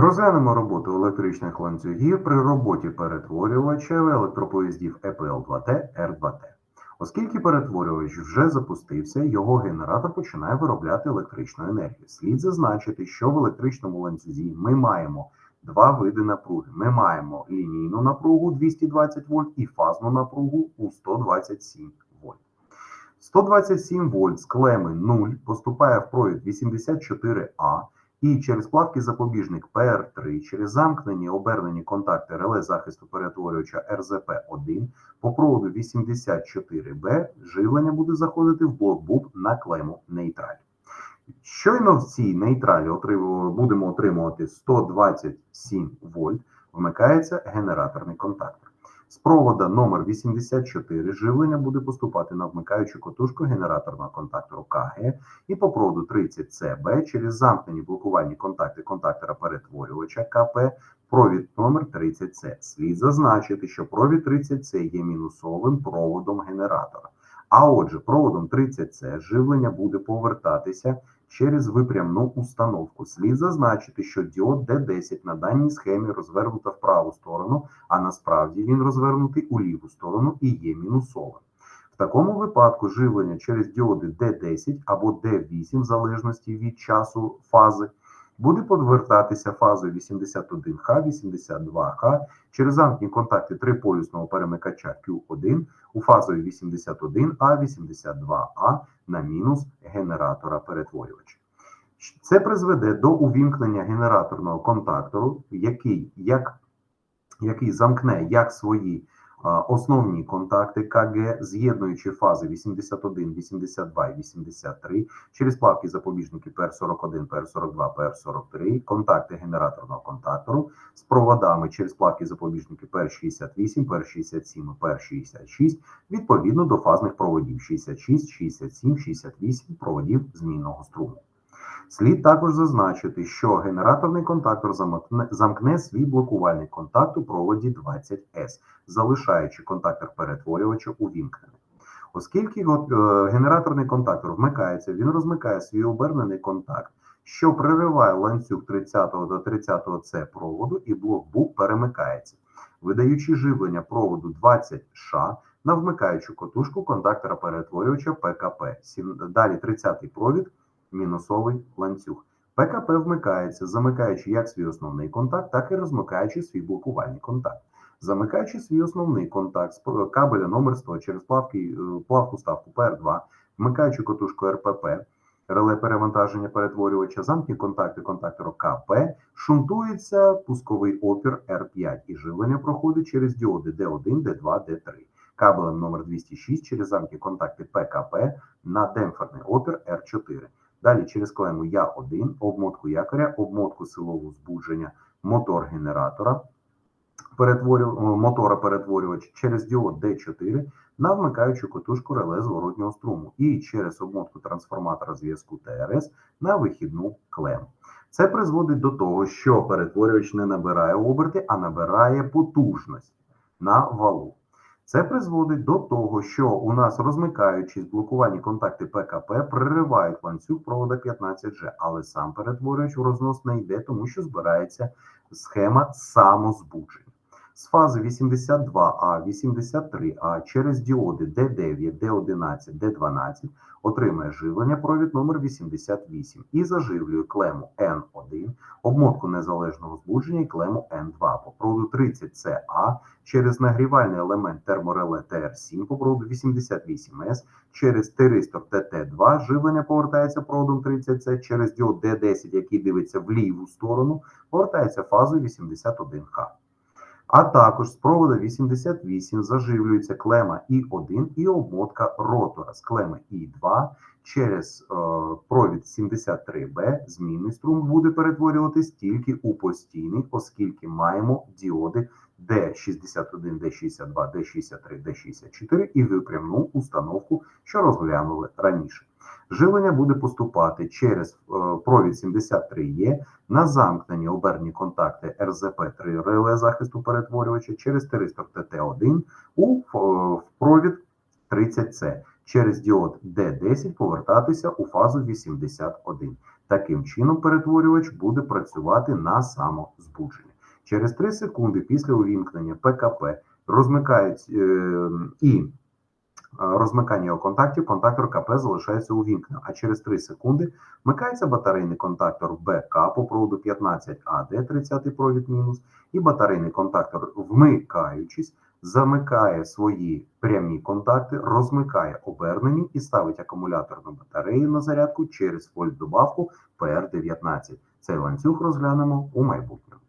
Розглянемо роботу електричних ланцюгів при роботі перетворювача електропоїздів ЕПЛ-2Т Р2Т. Оскільки перетворювач вже запустився, його генератор починає виробляти електричну енергію. Слід зазначити, що в електричному ланцюзі ми маємо два види напруги. Ми маємо лінійну напругу 220 вольт і фазну напругу у 127 вольт. 127 вольт з клеми 0 поступає в провід 84А і через плавкий запобіжник PR3, через замкнені обернені контакти реле захисту перетворювача РЗП-1 по проводу 84Б живлення буде заходити в блок БУБ на клему нейтраль. Щойно в цій нейтралі будемо отримувати 127 вольт, вмикається генераторний контактор. З провода номер 84 живлення буде поступати на вмикаючу котушку генераторного контактору КГ і по проводу 30CB через замкнені блокувальні контакти контактора перетворювача КП провід номер 30C. Слід зазначити, що провід 30C є мінусовим проводом генератора. А отже, проводом 30C живлення буде повертатися через випрямну установку. Слід зазначити, що діод D10 на даній схемі розвернута в праву сторону, а насправді він розвернутий у ліву сторону і є мінусовим. В такому випадку живлення через діоди D10 або D8, в залежності від часу фази, буде повертатися фазою 81Х, 82Х через замкні контакти триполюсного перемикача Q1 у фазою 81А, 82А на мінус генератора перетворювача. Це призведе до увімкнення генераторного контактору, який, як, який замкне як свої основні контакти КГ, з'єднуючи фази 81, 82 і 83 через плавки запобіжники PR41, PR42, PR43, контакти генераторного контактору з проводами через плавки запобіжники PR68, PR67 і PR66 відповідно до фазних проводів 66, 67, 68 проводів змінного струму. Слід також зазначити, що генераторний контактор замкне, свій блокувальний контакт у проводі 20С, залишаючи контактор перетворювача увімкненим. Оскільки е, генераторний контактор вмикається, він розмикає свій обернений контакт, що пририває ланцюг 30 до 30 С проводу, і блок БУК перемикається, видаючи живлення проводу 20Ш на вмикаючу котушку контактора перетворювача ПКП. Далі 30 провід мінусовий ланцюг. ПКП вмикається, замикаючи як свій основний контакт, так і розмикаючи свій блокувальний контакт. Замикаючи свій основний контакт з кабеля номер 100 через плавки, е, плавку ставку PR2, вмикаючи котушку РПП, реле перевантаження перетворювача, замкні контакти контактора КП, шунтується пусковий опір R5 і живлення проходить через діоди D1, D2, D3. Кабелем номер 206 через замки контакти ПКП на демпферний опір R4. Далі через клему Я1, обмотку якоря, обмотку силового збудження, мотор генератора, перетворю, мотора перетворювач через діод D4 на вмикаючу котушку реле зворотнього струму і через обмотку трансформатора зв'язку ТРС на вихідну клему. Це призводить до того, що перетворювач не набирає оберти, а набирає потужність на валу. Це призводить до того, що у нас розмикаючись блокувані контакти ПКП проривають ланцюг провода 15G, але сам перетворювач в рознос не йде, тому що збирається схема самозбудження. З фази 82А, 83А через діоди D9, D11, D12 отримує живлення провід номер 88 і заживлює клему N1, обмотку незалежного збудження і клему N2 по проводу 30CA через нагрівальний елемент термореле TR7 по проводу 88С, через тиристор ТТ2 живлення повертається проводом 30С, через діод D10, який дивиться в ліву сторону, повертається фазою 81Х. А також з провода 88 заживлюється клема І1 і обмотка ротора з клеми І2 через е, провід 73Б. Змінний струм буде перетворюватись тільки у постійний, оскільки маємо діоди D61, D62, D63, D64 і випрямну установку, що розглянули раніше. Живлення буде поступати через е, провід 73Е на замкнені оберні контакти РЗП-3 реле захисту перетворювача через тиристор ТТ1 у е, провід 30С через діод D10 повертатися у фазу 81. Таким чином, перетворювач буде працювати на самозбудження. Через 3 секунди після увімкнення ПКП розмикають е, і розмикання його контактів, контактор КП залишається увімкненим. А через 3 секунди вмикається батарейний контактор БК по проводу 15АД, 30 провід мінус, і батарейний контактор, вмикаючись, замикає свої прямі контакти, розмикає обернені і ставить акумуляторну батарею на зарядку через вольт-добавку PR19. Цей ланцюг розглянемо у майбутньому.